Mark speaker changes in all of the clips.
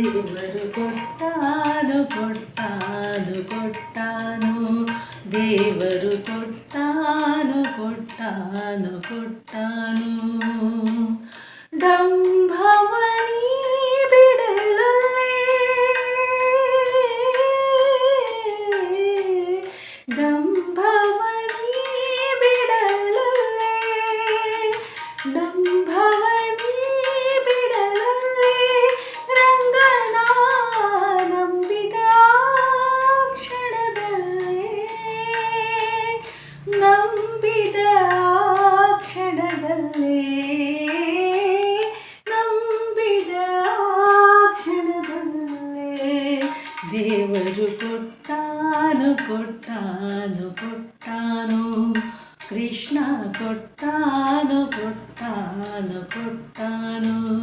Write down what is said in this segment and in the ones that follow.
Speaker 1: ఎవరు కొట్టాదు కొట్టాదు కొట్టాను. దేవరు కొట్టాను కొట్టాను కొట్టాను. డమ్ ನಂಬಿದ ಕ್ಷಣದಲ್ಲೇ ನಂಬಿದ ಕ್ಷಣದಲ್ಲೇ. ದೇವರು ಕೊಟ್ಟಾನು ಕೊಟ್ಟಾನು ಕೊಟ್ಟಾನು. ಕೃಷ್ಣ ಕೊಟ್ಟಾನು ಕೊಟ್ಟಾನು ಕೊಟ್ಟಾನು.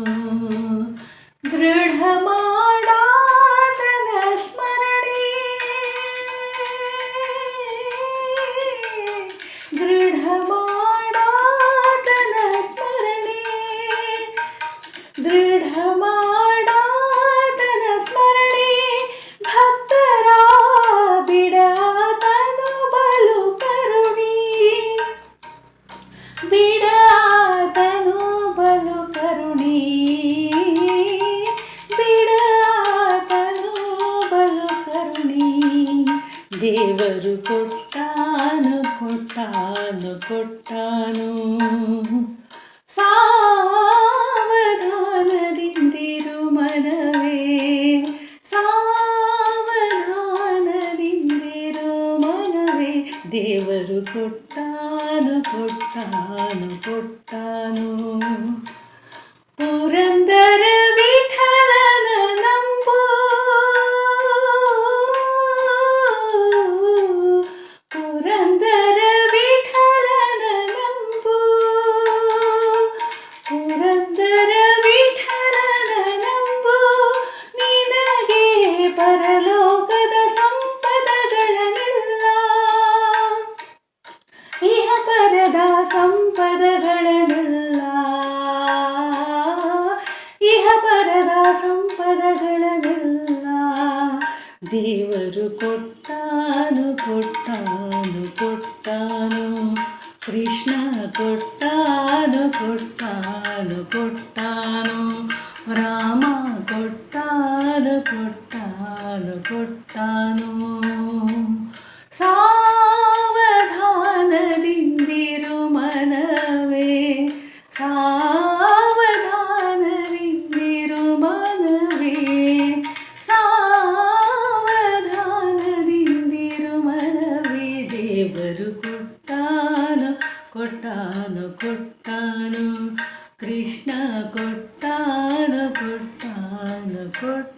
Speaker 1: ದೃಢ ಮಾಡಾತನ ಸ್ಮರಣೆ, ಭಕ್ತರ ಬಿಡಾತನು ಬಲು ಕರುಣಿ. ಬಿಡಾತನು ಬಲು ಕರುಣಿ. ಬಿಡಾತನು ಬಲು ಕರುಣಿ. ದೇವರು ಕೊಟ್ಟಾನು ಕೊಟ್ಟಾನು ಕೊಟ್ಟಾನು. పుట్టాను పుట్టాను పుట్టాను పురందరే ಇಹ ಪರದ ಸಂಪದಗಳನ್ನೆಲ್ಲ ಇಹ ಪರದ ಸಂಪದಗಳನ್ನೆಲ್ಲ ದೇವರು ಕೊಟ್ಟಾನು ಕೊಟ್ಟಾನು ಕೊಟ್ಟಾನು ಕೃಷ್ಣ ಕೊಟ್ಟಾನು ಕೊಟ್ಟಾನು ಕೊಟ್ಟಾನು ರಾಮ ಕೊಟ್ಟಾನು ಕೊಟ್ಟಾನು ಕೊಟ್ಟಾನು ఎవరు కొట్టాను కొట్టాను. కొట్టాను కృష్ణ కొట్టాను కొట్టాను కొట్టాను.